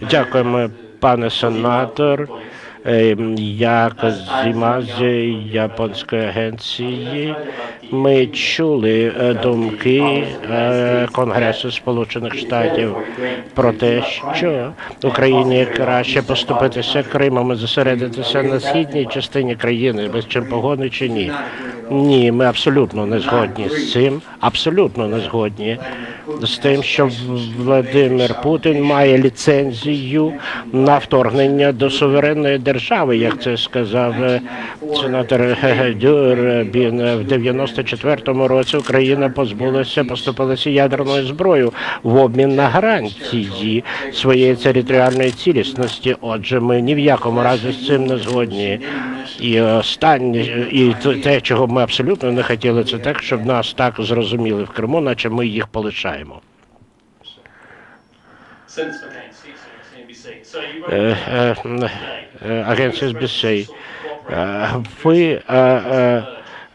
Дякуємо, пане сенатор. Е, Як з японської агенції ми чули е, думки е, Конгресу Сполучених Штатів про те, що Україні краще поступитися Кримом і зосередитися на східній частині країни, без чим погоди чи ні. Ні, ми абсолютно не згодні з цим. Абсолютно не згодні з тим, що Владимир Путін має ліцензію на вторгнення до суверенної держави, як це сказав е, сенатор Дюрбін. В 94-му році Україна позбулася, поступилася ядерною зброєю в обмін на гарантії своєї територіальної цілісності. Отже, ми ні в якому разі з цим не згодні. І останнє, і те, чого ми абсолютно не хотіли, це так, щоб нас так зрозуміли в Криму, наче ми їх полишаємо. Бісей Е, е, е, Агенція. Е, Ви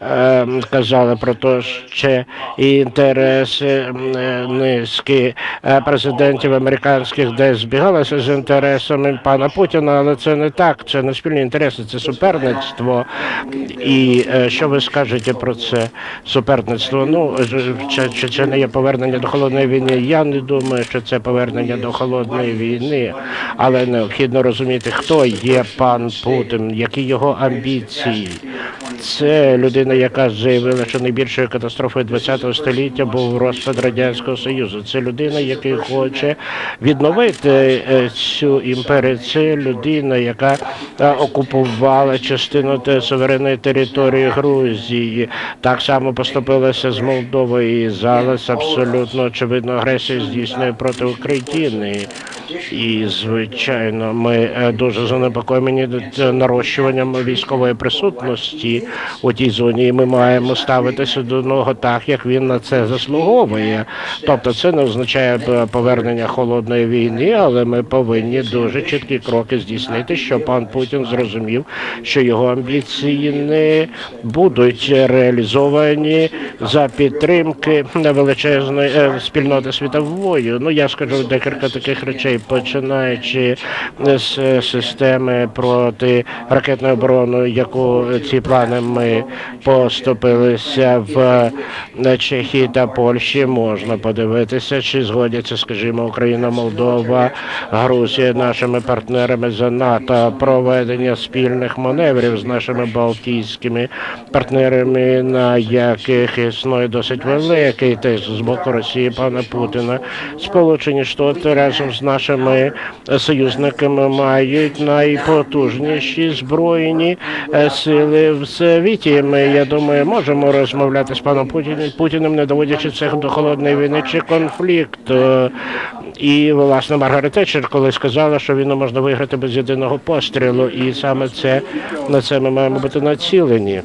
е, е, е, сказали про те, що інтереси е, низки е, президентів американських десь збігалися з інтересами пана Путіна, але це не так. Це не спільні інтереси, це суперництво. І е, що ви скажете про це суперництво? Ну чи, чи це не є повернення до холодної війни? Я не думаю, що це повернення до холодної війни, але необхідно розуміти, хто є пан Путін, які його амбіції. Це людина, яка заявила, що найбільшою катастрофою ХХ століття був розпад радянського союзу. Це людина, який хоче відновити е, цю імперію. Це людина, яка е, окупувала частину суверенної території Грузії. Так само поступилася з Молдовою і зараз абсолютно очевидно агресію здійснює проти України. І звичайно, ми е, дуже занепокоєні нарощуванням військової присутності у тій зоні. І ми маємо ставитися до нього так, як він на це заслуговує. Тобто, це не означає е, повернення холодної війни, але ми повинні дуже чіткі кроки здійснити, щоб пан Путін зрозумів, що його амбіції не будуть реалізовані за підтримки величезної е, спільноти світової. Ну я скажу декілька таких речей, починаючи з системи проти ракетної оборони, яку ці плани ми поступилися в е, Чехії та Польщі. Можна подивитися, чи згодяться, скажімо, Україна, Молдова, Грузія нашими партнерами за НАТО проведення спільних маневрів з нашими балтійськими партнерами, на яких існує досить великий тиск з боку Росії пана Путіна. Сполучені Штати разом з нашими союзниками мають найпотужніші збройні е, сили в світі. Ми, я думаю, можемо розмовляти з паном Путіним, Путіним, не доводячи це до холодної війни чи конфлікту. І власне Маргарет Тетчер коли сказала, що війну можна виграти без єдиного пострілу, і саме це на це ми маємо бути націлені.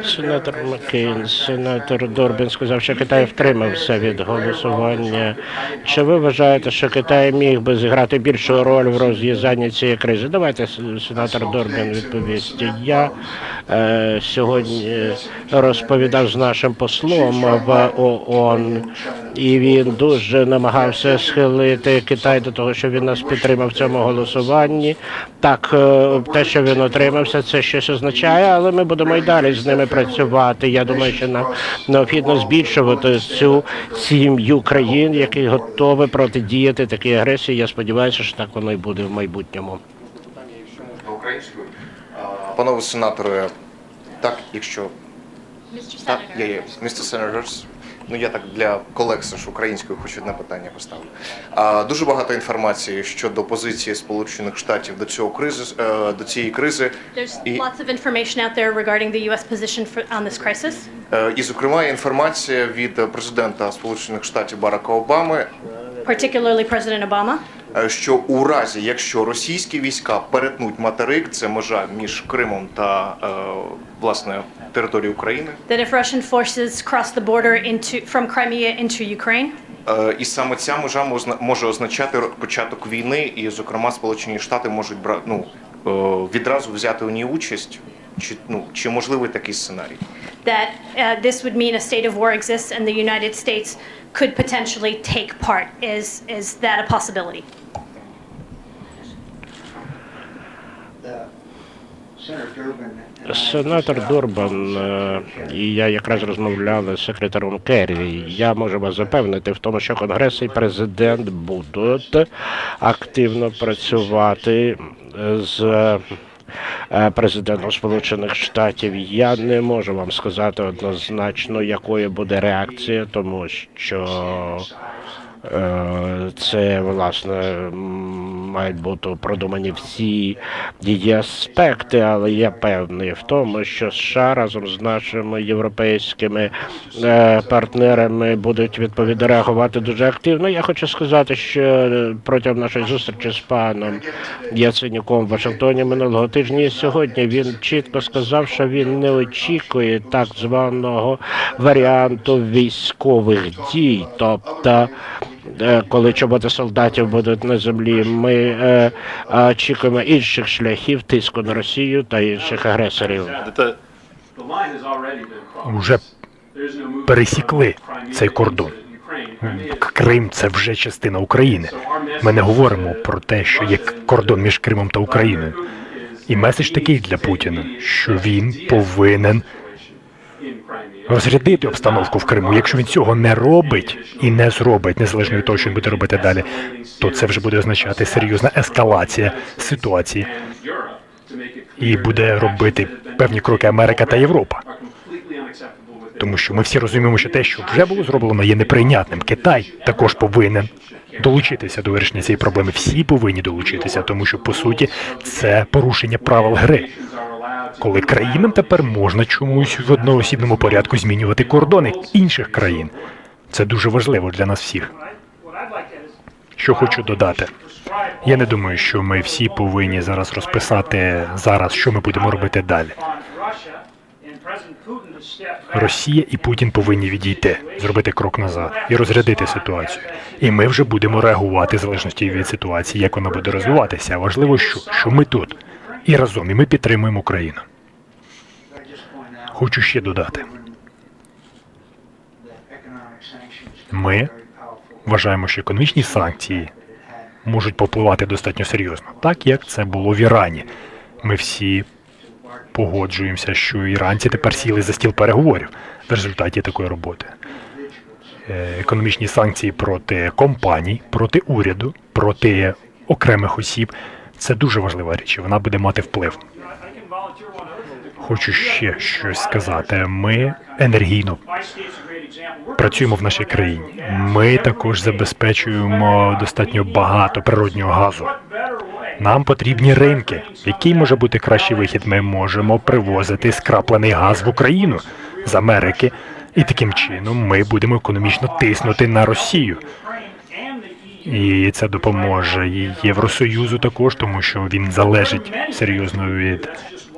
Сенатор Маккейн, сенатор Дорбін сказав, що Китай втримався від голосування. Чи ви вважаєте, що Китай міг би зіграти більшу роль в розв'язанні цієї кризи? Давайте сенатор Дорбін відповість. Я е, сьогодні розповідав з нашим послом в ООН, і він дуже намагався схилити Китай до того, що він нас підтримав в цьому голосуванні. Так, е, те, що він отримався, це щось означає, але ми будемо і далі з ними працювати. Я думаю, що нам необхідно збільшувати цю сім'ю країн, які готові протидіяти такій агресії. Я сподіваюся, що так воно і буде в майбутньому. Українською. Панове сенатори, так, якщо так, є, є. Mr. Senators, ну я так для колег ж українською хоч одне питання поставлю. А, дуже багато інформації щодо позиції Сполучених Штатів до цього кризи, е, до цієї кризи. І, lots of information out there regarding the U.S. position for, on this crisis. е, і, зокрема, інформація від президента Сполучених Штатів Барака Обами, particularly President Obama, е, що у разі, якщо російські війська перетнуть материк, це межа між Кримом та власне територією України. that if Russian forces cross the border into, from Crimea into Ukraine, Е, І саме ця межа можна- може означати початок війни, і, зокрема, Сполучені Штати можуть бра- ну, е, відразу взяти у ній участь. Чи ну чи можливий такий сценарій? That uh, this would mean a state of war exists and the United States could potentially take part. Is, is that a possibility? Сенатор Дурбан е, і я якраз розмовляли з секретарем Керрі. Я можу вас запевнити в тому, що Конгрес і президент будуть активно працювати з е, президентом Сполучених Штатів. Я не можу вам сказати однозначно, якою буде реакція, тому що Це власне мають бути продумані всі її аспекти, але я певний в тому, що США разом з нашими європейськими е, партнерами будуть відповідно реагувати дуже активно. Я хочу сказати, що е, протягом нашої зустрічі з паном Яценюком в Вашингтоні минулого тижня і сьогодні він чітко сказав, що він не очікує так званого варіанту військових дій, тобто е, коли чоботи солдатів будуть на землі, ми е, очікуємо інших шляхів тиску на Росію та інших агресорів. Уже пересікли цей кордон. Крим це вже частина України. Ми не говоримо про те, що є кордон між Кримом та Україною. І меседж такий для Путіна, що він повинен розрядити обстановку в Криму. Якщо він цього не робить і не зробить, незалежно від того, що він буде робити далі, то це вже буде означати серйозна ескалація ситуації. І буде робити певні кроки Америка та Європа. Тому що ми всі розуміємо, що те, що вже було зроблено, є неприйнятним. Китай також повинен долучитися до вирішення цієї проблеми. Всі повинні долучитися, тому що по суті це порушення правил гри. Коли країнам тепер можна чомусь в одноосібному порядку змінювати кордони інших країн. Це дуже важливо для нас всіх. Що хочу додати. Я не думаю, що ми всі повинні зараз розписати зараз, що ми будемо робити далі. Росія і Путін повинні відійти, зробити крок назад і розрядити ситуацію. І ми вже будемо реагувати в залежності від ситуації, як вона буде розвиватися. Важливо, що, що ми тут і разом, і ми підтримуємо Україну. Хочу ще додати. Ми вважаємо, що економічні санкції можуть попливати достатньо серйозно, так як це було в Ірані. Ми всі погоджуємося, що іранці тепер сіли за стіл переговорів в результаті такої роботи. Е, Економічні санкції проти компаній, проти уряду, проти окремих осіб це дуже важлива річ. і Вона буде мати вплив. Хочу ще щось сказати. Ми енергійно працюємо в нашій країні. Ми також забезпечуємо достатньо багато природнього газу. Нам потрібні ринки. Який може бути кращий вихід? Ми можемо привозити скраплений газ в Україну з Америки, і таким чином ми будемо економічно тиснути на Росію. І це допоможе і Євросоюзу також, тому що він залежить серйозно від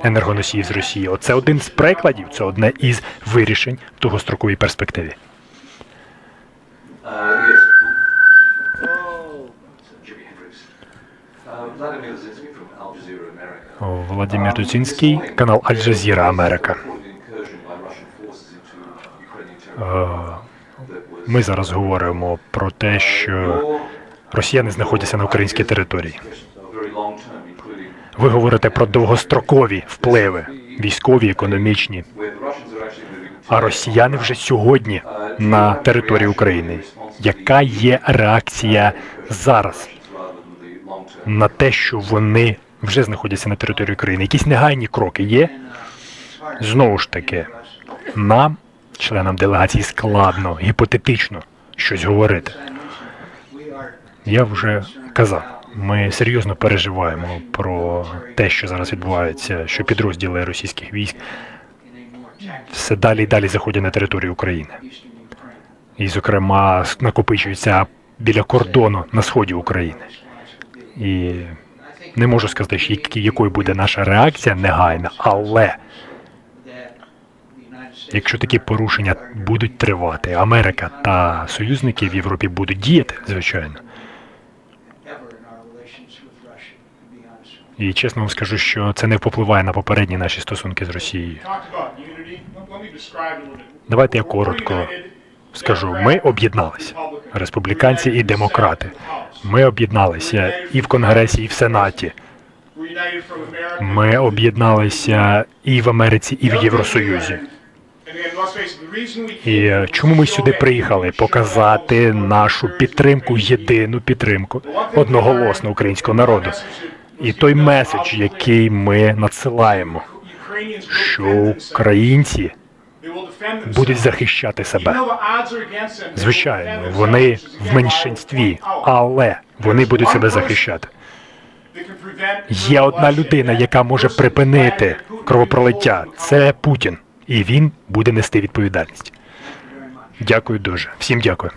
енергоносіїв з Росії. Оце один з прикладів, це одне із вирішень в довгостроковій перспективі. Владимир Туцінський, канал Аль Джазіра Америка. Was Ми зараз говоримо про те, що росіяни знаходяться на українській території. Ви говорите про довгострокові впливи, військові, економічні. А росіяни вже сьогодні на території України. Яка є реакція зараз на те, що вони вже знаходяться на території України? Якісь негайні кроки є? Знову ж таки, нам, членам делегації, складно гіпотетично щось говорити. Я вже казав, ми серйозно переживаємо про те, що зараз відбувається, що підрозділи російських військ все далі і далі заходять на територію України. І, зокрема, накопичуються біля кордону на сході України. І не можу сказати, якою буде наша реакція негайна, але якщо такі порушення будуть тривати, Америка та союзники в Європі будуть діяти, звичайно. І чесно вам скажу, що це не попливає на попередні наші стосунки з Росією. Давайте я коротко скажу. Ми об'єдналися, республіканці і демократи. Ми об'єдналися і в Конгресі, і в Сенаті. Ми об'єдналися і в Америці, і в Євросоюзі. І чому ми сюди приїхали? Показати нашу підтримку, єдину підтримку одноголосно українського народу. І той меседж, який ми надсилаємо, що українці будуть захищати себе. Звичайно, вони в меншинстві, але вони будуть себе захищати. Є одна людина, яка може припинити кровопролиття. Це Путін, і він буде нести відповідальність. Дякую дуже. Всім дякую.